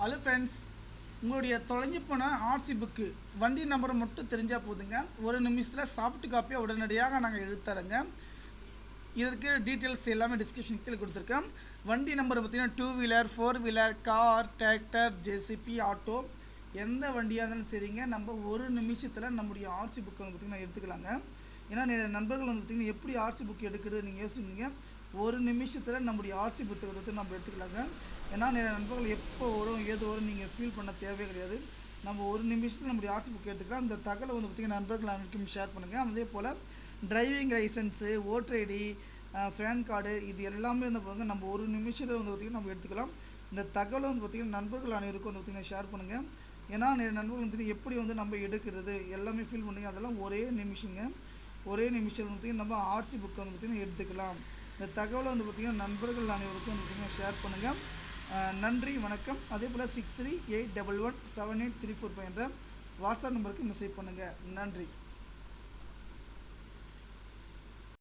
Hello friends உங்களுடைய தொலைஞ்சு போன ஆர்சி புக்கு வண்டி நம்பரை மட்டும் தெரிஞ்சால் போதுங்க. ஒரு நிமிஷத்தில் சாஃப்ட் காப்பியை உடனடியாக நாங்கள் எடுத்துறோங்க இதற்கு டீட்டெயில்ஸ் எல்லாமே டிஸ்கிரிப்ஷன் கீழே கொடுத்துருக்கேன். வண்டி நம்பர் பார்த்தீங்கன்னா two wheeler four wheeler car tractor JCB auto எந்த வண்டியாக இருந்தாலும் சரிங்க. நம்ம ஒரு நிமிஷத்தில் நம்முடைய ஆர்சி புக்கை வந்து பார்த்திங்கன்னா எடுத்துக்கலாங்க. ஏன்னா நிறைய நண்பர்கள் வந்து பார்த்திங்கன்னா எப்படி ஆர்சி புக் எடுக்கிறது நீங்கள் யோசிச்சுங்க ஒரு நிமிஷத்தில் நம்முடைய ஆர்சி புத்தகத்தை வந்து நம்ம எடுத்துக்கலாங்க. ஏன்னா நிறைய நண்பர்கள் எப்போ வரும் ஏது வரும் நீங்கள் ஃபீல் பண்ண தேவையே கிடையாது. நம்ம ஒரு நிமிஷத்தில் நம்முடைய ஆர்சி புக் எடுத்துக்கலாம். அந்த தகவலை வந்து பார்த்திங்கன்னா நண்பர்கள் அனைக்கும் ஷேர் பண்ணுங்கள் அதே போல் driving licence voter ID PAN card இது எல்லாமே வந்து பாருங்க நம்ம ஒரு நிமிஷத்தில் வந்து பார்த்திங்கன்னா நம்ம எடுத்துக்கலாம். இந்த தகவலை வந்து பார்த்திங்கன்னா நண்பர்கள் அனைவருக்கும் வந்து பார்த்திங்கன்னா ஷேர் பண்ணுங்கள் ஏன்னா நிறைய நண்பர்கள் வந்து எப்படி வந்து நம்ம எடுக்கிறது எல்லாமே ஃபீல் பண்ணுங்க. அதெல்லாம் ஒரே நிமிஷங்க. ஒரே நிமிஷத்தில் வந்து நம்ம ஆர்சி புக்கை வந்து பார்த்திங்கன்னா எடுத்துக்கலாம். இந்த தகவலை வந்து பார்த்திங்கன்னா நண்பர்கள் அனைவருக்கும் வந்து பார்த்திங்கன்னா ஷேர் பண்ணுங்கள் நன்றி வணக்கம். அதே போல் six three eight double one seven eight three four five என்ற வாட்ஸ்அப் நம்பருக்கு மெசேஜ் பண்ணுங்கள் நன்றி.